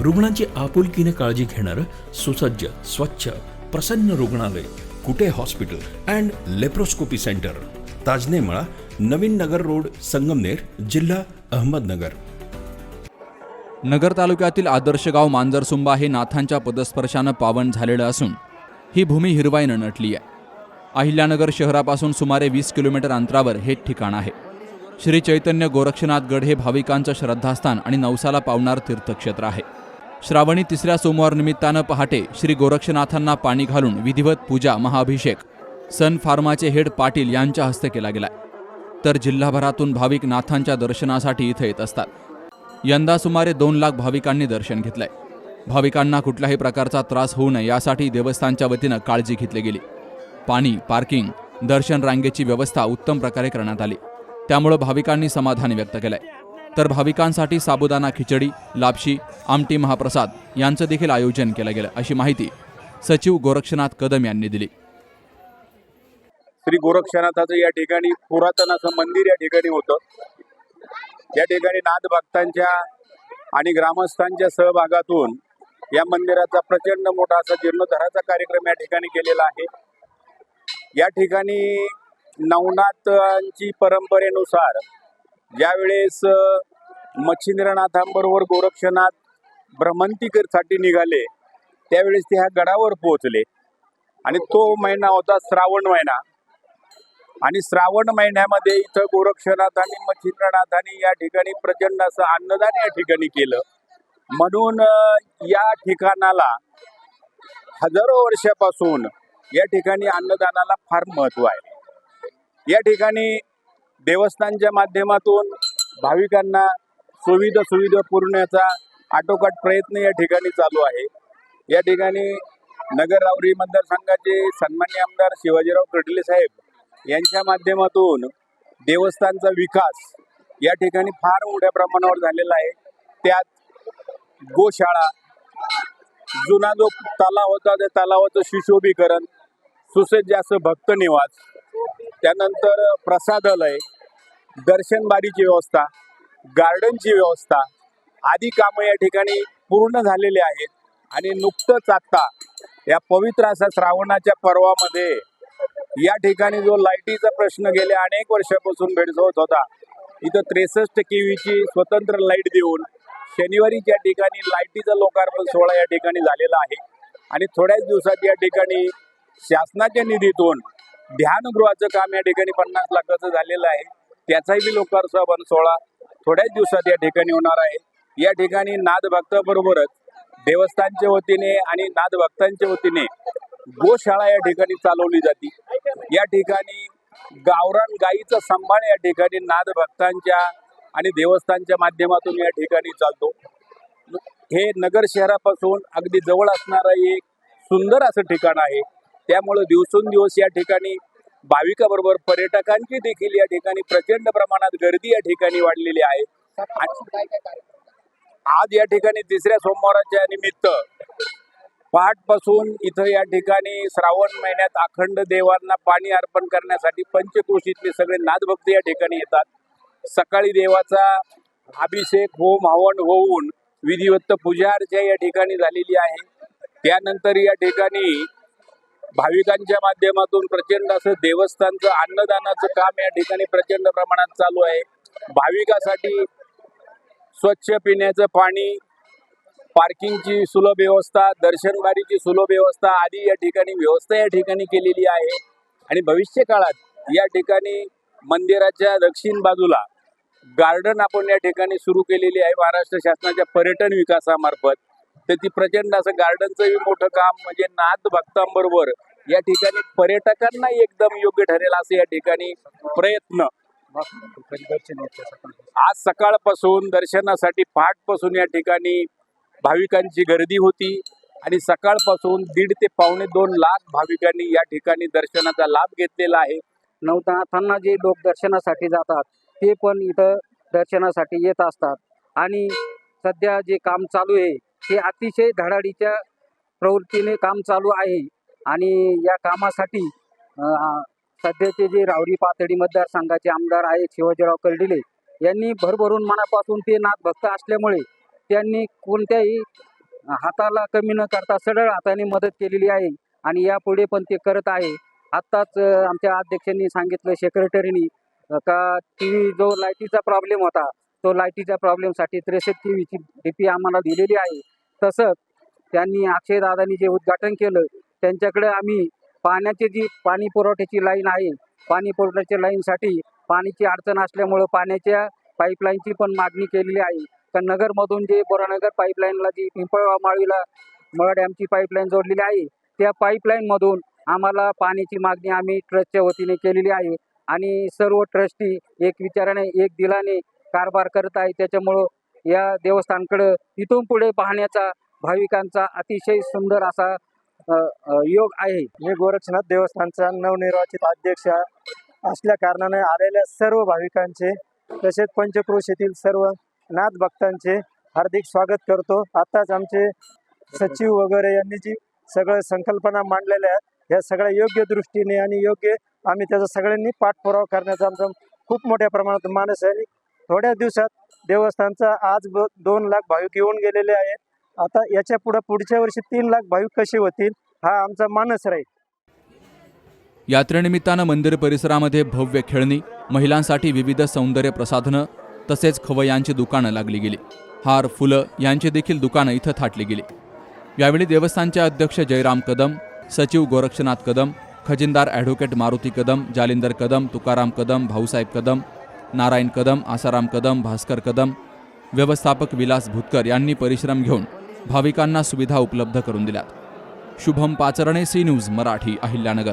रुग्णांची आपुलकीने काळजी घेणारं सुसज्ज स्वच्छ प्रसन्न रुग्णालय Kute hospital and laparoscopy centre. Tajnemala Navin Nagar road Sangamner जिल्हा अहमदनगर. नगर तालुक्यातील आदर्श गाव मांजरसुंबा हे नाथांच्या पदस्पर्शानं पावन झालेलं असून ही भूमी हिरवाईनं नटली आहे. अहिल्यानगर शहरापासून सुमारे वीस किलोमीटर अंतरावर हे ठिकाण आहे. श्री चैतन्य गोरक्षनाथ गड हे भाविकांचं श्रद्धास्थान आणि नवसाला पावणार तीर्थक्षेत्र आहे. श्रावणी तिसऱ्या सोमवार निमित्तानं पहाटे श्री गोरक्षनाथांना पाणी घालून विधिवत पूजा महाअभिषेक सन फार्माचे हेड पाटील यांच्या हस्ते केला गेलाय तर जिल्हाभरातून भाविक नाथांच्या दर्शनासाठी इथं येत असतात. यंदा सुमारे दोन लाख भाविकांनी दर्शन घेतलंय. भाविकांना कुठल्याही प्रकारचा त्रास होऊ नये यासाठी देवस्थानच्या वतीनं काळजी घेतली गेली. पाणी पार्किंग दर्शन रांगेची व्यवस्था उत्तम प्रकारे करण्यात आली. त्यामुळं भाविकांनी समाधान व्यक्त केलंय. तर भाविकांसाठी साबुदाणा खिचडी लापशी आमटी महाप्रसाद यांचं देखील आयोजन केलं गेलं अशी माहिती सचिव गोरक्षनाथ कदम यांनी दिली. श्री गोरक्षनाथाचं या ठिकाणी पुरातन असं मंदिर या ठिकाणी होतं. या ठिकाणी नाथ भक्तांच्या आणि ग्रामस्थांच्या सहभागातून या मंदिराचा प्रचंड मोठा असा जीर्णोद्धाराचा कार्यक्रम या ठिकाणी केलेला आहे. या ठिकाणी नवनाथांची परंपरेनुसार ज्यावेळेस मच्छिंद्रनाथांबरोबर गोरक्षनाथ भ्रमंतीकरसाठी निघाले. त्यावेळेस ते ह्या गडावर पोहोचले. आणि तो महिना होता श्रावण महिना. आणि श्रावण महिन्यामध्ये इथं गोरक्षनाथांनी मच्छिंद्रनाथांनी या ठिकाणी प्रचंड असं अन्नदान या ठिकाणी केलं. म्हणून या ठिकाणाला हजारो वर्षापासून या ठिकाणी अन्नदानाला फार महत्त्व आहे. या ठिकाणी देवस्थानच्या माध्यमातून भाविकांना सुविधा सुविधा पुरवण्याचा आटोकाट प्रयत्न या ठिकाणी चालू आहे. या ठिकाणी नगर रावरी मतदारसंघाचे सन्मान्य आमदार शिवाजीराव कटले साहेब यांच्या माध्यमातून देवस्थानचा विकास या ठिकाणी फार मोठ्या प्रमाणावर झालेला आहे. त्यात गोशाळा जुना जो तलाव होता त्या तलावाचं सुशोभीकरण सुसज्ज असं भक्त निवास त्यानंतर प्रसादालय दर्शनबारीची व्यवस्था गार्डनची व्यवस्था आदी कामं या ठिकाणी पूर्ण झालेली आहेत. आणि नुकतंच आत्ता या पवित्र असा श्रावणाच्या पर्वामध्ये या ठिकाणी जो लाईटीचा प्रश्न गेल्या अनेक वर्षापासून भेडसवत होता. इथं त्रेसष्ट केवीची स्वतंत्र लाइट देऊन शनिवारी या ठिकाणी लाईटीचा लोकार्पण सोहळा या ठिकाणी झालेला आहे. आणि थोड्याच दिवसात या ठिकाणी शासनाच्या निधीतून ध्यानगृहाचं काम या ठिकाणी पन्नास लाखाचं झालेलं आहे. त्याचाही बी लोकार्पण सोहळा थोड्याच दिवसात या ठिकाणी होणार आहे. या ठिकाणी नाद भक्ताबरोबरच देवस्थानच्या वतीने आणि नाद भक्तांच्या वतीने गोशाळा या ठिकाणी चालवली जाते. या ठिकाणी गावरान गायीचा सन्मान या ठिकाणी नाद भक्तांच्या आणि देवस्थानच्या माध्यमातून या ठिकाणी चालतो. हे नगर शहरापासून अगदी जवळ असणारं एक सुंदर असं ठिकाण आहे. त्यामुळं दिवसेंदिवस या ठिकाणी भाविकाबरोबर पर्यटकांची देखील या ठिकाणी प्रचंड प्रमाणात गर्दी या ठिकाणी वाढलेली आहे. आज या ठिकाणी तिसऱ्या सोमवाराच्या निमित्त पहाटपासून इथं या ठिकाणी श्रावण महिन्यात अखंड देवांना पाणी अर्पण करण्यासाठी पंचक्रोशीतले सगळे नादभक्त या ठिकाणी येतात. सकाळी देवाचा अभिषेक होम हवन होऊन विधिवत पूजा अर्चा या ठिकाणी झालेली आहे. त्यानंतर या ठिकाणी भाविकांच्या माध्यमातून प्रचंड असं देवस्थानचं अन्नदानाचं काम या ठिकाणी प्रचंड प्रमाणात चालू आहे. भाविकासाठी स्वच्छ पिण्याचं पाणी पार्किंगची सुलभ व्यवस्था दर्शनबारीची सुलभ व्यवस्था आदी या ठिकाणी व्यवस्था या ठिकाणी केलेली आहे. आणि भविष्य काळात या ठिकाणी मंदिराच्या दक्षिण बाजूला गार्डन आपण या ठिकाणी सुरू केलेली आहे. महाराष्ट्र शासनाच्या पर्यटन विकासामार्फत. तर ती प्रचंड असं गार्डनचंही मोठं काम म्हणजे नाथ भक्तांबरोबर या ठिकाणी पर्यटकांना एकदम योग्य ठरेल असं या ठिकाणी प्रयत्न. आज सकाळपासून दर्शनासाठी पहाटपासून या ठिकाणी भाविकांची गर्दी होती आणि सकाळपासून दीड ते पावणे दोन लाख भाविकांनी या ठिकाणी दर्शनाचा लाभ घेतलेला आहे. नवनाथांना जे लोक दर्शनासाठी जातात ते पण इथं दर्शनासाठी येत असतात. आणि सध्या जे काम चालू आहे हे अतिशय धडाडीच्या प्रवृत्तीने काम चालू आहे आणि या कामासाठी सध्याचे जे रावरी पातळी मतदारसंघाचे आमदार आहेत शिवाजीराव कर्डिले यांनी भरभरून मनापासून ते नाथभक्त असल्यामुळे त्यांनी कोणत्याही हाताला कमी न करता सरळ हाताने मदत केलेली आहे आणि यापुढे पण ते करत आहे. आत्ताच आमच्या अध्यक्षांनी सांगितलं सेक्रेटरीनी का टी व्ही जो लाईटीचा प्रॉब्लेम होता तो लाईटीच्या प्रॉब्लेमसाठी त्रेसष्ट टी व्हीची डी पी आम्हाला दिलेली आहे. तसंच त्यांनी अक्षय दादांनी जे उद्घाटन केलं त्यांच्याकडे आम्ही पाण्याची जी पाणी पुरवठ्याची लाईन आहे पाणी पुरवठ्याच्या लाईनसाठी पाण्याची अडचण असल्यामुळं पाण्याच्या पाईपलाईनची पण मागणी केलेली आहे. तर नगरमधून जे बोरानगर पाईपलाईनला जी पिंपळवा माळीला मळ डॅमची पाईपलाईन जोडलेली आहे त्या पाईपलाईनमधून आम्हाला पाण्याची मागणी आम्ही ट्रस्टच्या वतीने केलेली आहे. आणि सर्व ट्रस्टी एक विचाराने एक दिलाने कारभार करत आहे. त्याच्यामुळं या देवस्थानकडं इथून पुढे पाहण्याचा भाविकांचा अतिशय सुंदर असा योग आहे. मी गोरक्षनाथ देवस्थानचा नवनिर्वाचित अध्यक्ष असल्या कारणाने आलेल्या सर्व भाविकांचे तसेच पंचक्रोशीतील सर्व नाथ भक्तांचे हार्दिक स्वागत करतो. आताच आमचे सचिव वगैरे यांनी जी सगळं संकल्पना मांडलेल्या आहेत या सगळ्या योग्य दृष्टीने आणि योग्य आम्ही त्याचा सगळ्यांनी पाठपुरावा करण्याचा आमचा खूप मोठ्या प्रमाणात मानस आहे. थोड्या दिवसात देवस्थानचा आज दोन लाख भाविक येऊन गेलेले आहेत. आता याच्यापुढे पुढच्या वर्षी तीन लाख भाविक कसे होतील हा आमचा मानस राहील. यात्रेनिमित्तानं मंदिर परिसरामध्ये भव्य खेळणी महिलांसाठी विविध सौंदर्य प्रसाधनं तसेच खवयांची दुकानं लागली गेली. हार फुलं यांची देखील दुकानं इथं थाटली गेली. यावेळी देवस्थानचे अध्यक्ष जयराम कदम सचिव गोरक्षनाथ कदम खजिनदार ॲडव्होकेट मारुती कदम जालिंदर कदम तुकाराम कदम भाऊसाहेब कदम नारायण कदम आसाराम कदम भास्कर कदम व्यवस्थापक विलास भुतकर यांनी परिश्रम घेऊन भाविकांना सुविधा उपलब्ध करून दिल्यात. Shubham Pacharne C news Marathi Ahilyanagar.